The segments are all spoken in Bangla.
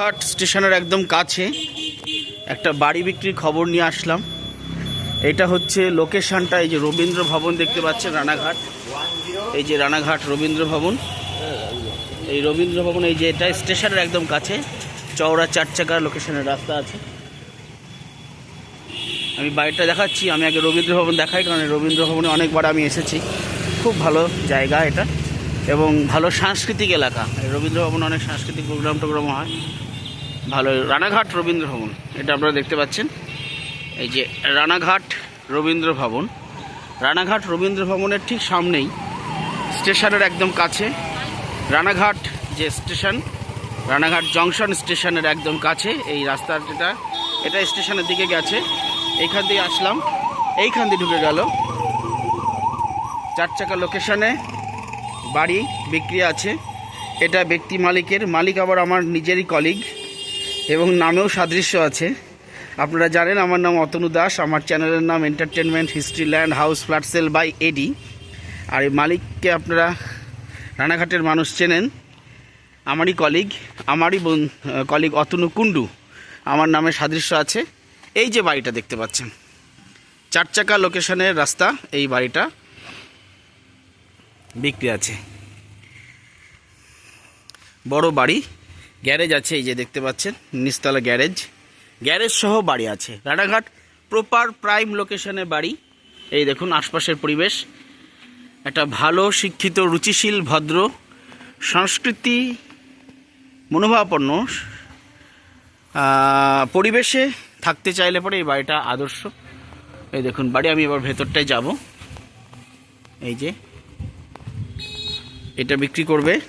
ঘাট স্টেশনের একদম কাছে একটা বাড়ি বিক্রির খবর নিয়ে আসলাম। এটা হচ্ছে লোকেশনটা, এই যে রবীন্দ্র ভবন দেখতে পাচ্ছেন, রানাঘাট। এই যে রানাঘাট রবীন্দ্র ভবন। এই রবীন্দ্র ভবন, এই যে এটা স্টেশনের একদম কাছে, চওড়া চার চাকার লোকেশনের রাস্তা আছে। আমি বাড়িটা দেখাচ্ছি, আমি আগে রবীন্দ্র ভবন দেখাই, কারণ রবীন্দ্র ভবনে অনেকবার আমি এসেছি। খুব ভালো জায়গা এটা, এবং ভালো সাংস্কৃতিক এলাকা। রবীন্দ্র ভবনে অনেক সাংস্কৃতিক প্রোগ্রাম টোগ্রাম হয়। ভালো রানাঘাট রবীন্দ্র ভবন এটা আপনারা দেখতে পাচ্ছেন। এই যে রানাঘাট রবীন্দ্র ভবন রানাঘাট রবীন্দ্র ভবনের ঠিক সামনেই, স্টেশনের একদম কাছে, রানাঘাট যে স্টেশন, রানাঘাট জংশন স্টেশনের একদম কাছে, এই রাস্তার যেটা এটা স্টেশনের দিকে গেছে। এইখান দিয়ে আসলাম, এইখান দিয়ে ঢুকে গেল। চার চাকা লোকেশনে বাড়ি বিক্রি আছে। এটা ব্যক্তি মালিকের, মালিক আবার আমার নিজেরই কলিগ এবং নামেও সাদৃশ্য আছে। আপনারা জানেন আমার নাম অতনু দাস, আমার চ্যানেলের নাম entertainment history land house flat sale by AD আর এই মালিককে আপনারা রানাঘাটের মানুষ চেনেন। আমারই কলিগ আমারই বোন কলিগ অতনু কুণ্ডু। আমার নামে সাদৃশ্য আছে। এই যে বাড়িটা দেখতে পাচ্ছেন। চার চাকা লোকেশনের রাস্তা এই বাড়িটা। বিক্রি আছে। বড় বাড়ি। গ্যারেজ আছে, এই যে দেখতে পাচ্ছেন, নিচতলা গ্যারেজ। গ্যারেজ সহ বাড়ি আছে। রানাঘাট প্রপার প্রাইম লোকেশনে বাড়ি। এই দেখুন, আশপাশের পরিবেশ। একটা ভালো, শিক্ষিত, রুচিশীল, ভদ্র, সংস্কৃতি মনোভাবাপন্ন পরিবেশে থাকতে চাইলে পরে এই বাড়িটা আদর্শ। এই দেখুন, বাড়ি আমি এবার ভেতরটায় যাব। এই যে, এটা বিক্রি করবে।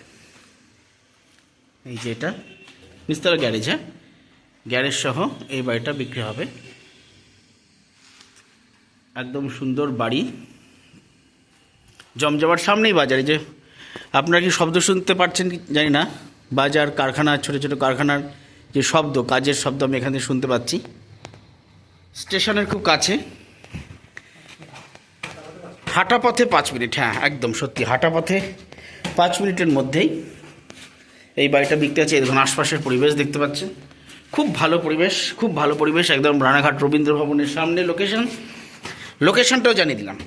এই যে এটা। নিস্তলা গ্যারেজ হ্যাঁ? গ্যারেজ সহ এই বাড়িটা বিক্রি হবে। একদম সুন্দর বাড়ি। জমজমার সামনেই বাজারে যে আপনারা কি শব্দ শুনতে পারছেন জানি না। বাজার, কারখানা, ছোট ছোট কারখানার যে শব্দ, কাজের শব্দ আমি এখানে শুনতে পাচ্ছি। স্টেশনের খুব কাছে। হাঁটা পথে পাঁচ মিনিট হ্যাঁ একদম সত্যি। হাঁটা পথে পাঁচ মিনিটের মধ্যেই এই বাড়িটা আছে এই দেখুন, আশপাশের পরিবেশ দেখতে পাচ্ছেন। খুব ভালো পরিবেশ, খুব ভালো পরিবেশ, একদম রানাঘাট রবীন্দ্র ভবনের সামনে লোকেশন লোকেশনটাও জানিয়ে দিলাম।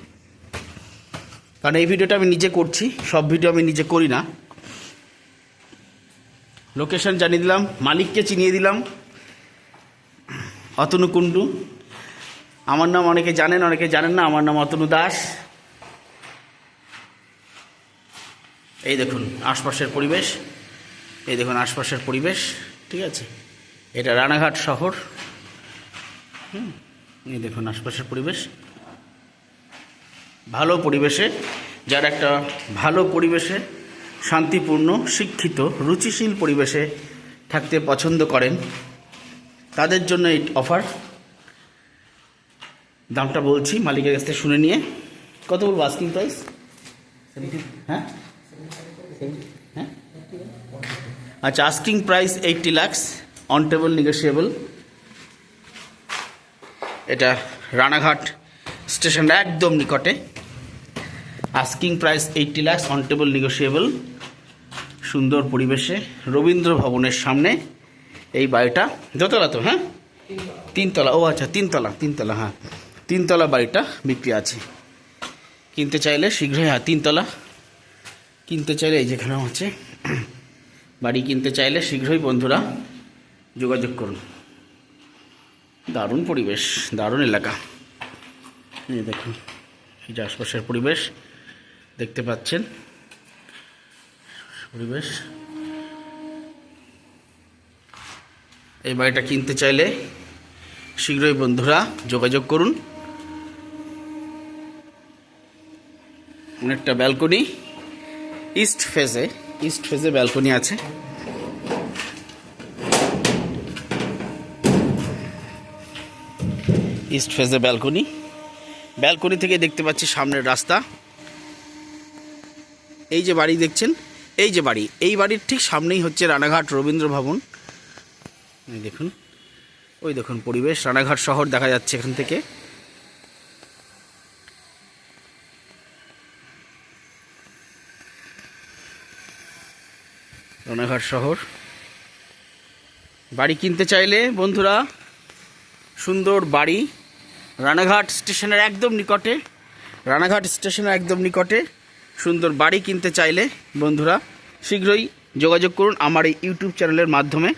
কারণ এই ভিডিওটা আমি নিজে করছি, সব ভিডিও আমি নিজে করি না। লোকেশন জানিয়ে দিলাম, মালিককে চিনিয়ে দিলাম, অতনু কুণ্ডু। আমার নাম অনেকে জানেন অনেকে জানেন না, আমার নাম অতনু দাস। এই দেখুন, আশপাশের পরিবেশ। এই দেখুন আশপাশের পরিবেশ, ঠিক আছে? এটা রানাঘাট শহর। হুম, এই দেখুন আশপাশের পরিবেশ। ভালো পরিবেশে, যারা একটা ভালো পরিবেশে, শান্তিপূর্ণ, শিক্ষিত, রুচিশীল পরিবেশে থাকতে পছন্দ করেন, তাদের জন্য এই অফার। দামটা বলছি, মালিকের কাছ থেকে শুনে নিয়ে। কত বলব আস্কিং প্রাইস হ্যাঁ? আচ্ছা asking price eighty lakhs on table negotiable এটা রানাঘাট স্টেশনের একদম নিকটে। Asking price eighty lakhs on table negotiable সুন্দর পরিবেশে রবীন্দ্র ভবনের সামনে এই বাড়িটা। দোতলা তো হ্যাঁ? তিনতলা, ও আচ্ছা তিনতলা তিনতলা হ্যাঁ। তিনতলা বাড়িটা বিক্রি আছে। কিনতে চাইলে শীঘ্রই হ্যাঁ তিনতলা। কিনতে চাইলে এই যেখানে আছে। বাড়ি কিনতে চাইলে শীঘ্রই বন্ধুরা যোগাযোগ করুন। দারুণ পরিবেশ, দারুণ এলাকা। এই দেখুন, এই যে আশপাশের পরিবেশ, দেখতে পাচ্ছেন? পরিবেশ। এই বাড়িটা কিনতে চাইলে শীঘ্রই বন্ধুরা যোগাযোগ করুন। অনেকটা ব্যালকনি, ইস্ট ফেজে ইস্ট ফেজে ব্যালকনি আছে। ইস্ট ফেজে ব্যালকনি। ব্যালকনি থেকে দেখতে পাচ্ছি সামনের রাস্তা। এই যে বাড়ি দেখছেন, এই যে বাড়ি, এই বাড়ির ঠিক সামনেই হচ্ছে রানাঘাট রবীন্দ্র ভবন। দেখুন, ওই দেখুন পরিবেশ, রানাঘাট শহর দেখা যাচ্ছে এখান থেকে। রানাঘাট শহর। বাড়ি কিনতে চাইলে, বন্ধুরা, সুন্দর বাড়ি রানাঘাট স্টেশনের একদম নিকটে, রানাঘাট স্টেশনের একদম নিকটে সুন্দর বাড়ি কিনতে চাইলে, বন্ধুরা, শীঘ্রই যোগাযোগ করুন আমার এই ইউটিউব চ্যানেলের মাধ্যমে।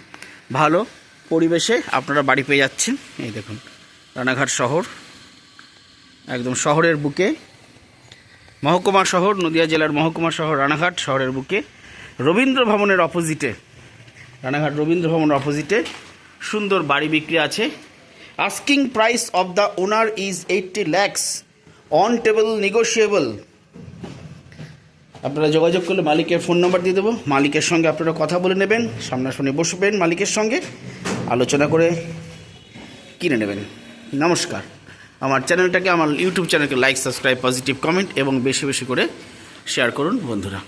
ভালো পরিবেশে আপনারা বাড়ি পেয়ে যাচ্ছেন। এই দেখুন, রানাঘাট শহর, একদম শহরের বুকে। মহকুমা শহর, নদিয়া জেলার মহকুমা শহর, রানাঘাট শহরের বুকে। রবীন্দ্র ভবনের অপোজিটে রানাঘাট রবীন্দ্র ভবনের অপোজিটে সুন্দর বাড়ি বিক্রি আছে। Asking price of the owner is eighty lakhs on table negotiable আপনারা যোগাযোগ করলে মালিকের ফোন নাম্বার দিয়ে দেবো। মালিকের সঙ্গে আপনারা কথা বলে নেবেন, সামনাসামনি বসবেন মালিকের সঙ্গে, আলোচনা করে কিনে নেবেন। নমস্কার। আমার চ্যানেলটাকে, আমার ইউটিউব চ্যানেলকে লাইক সাবস্ক্রাইব পজিটিভ কমেন্ট এবং বেশি বেশি করে শেয়ার করুন বন্ধুরা।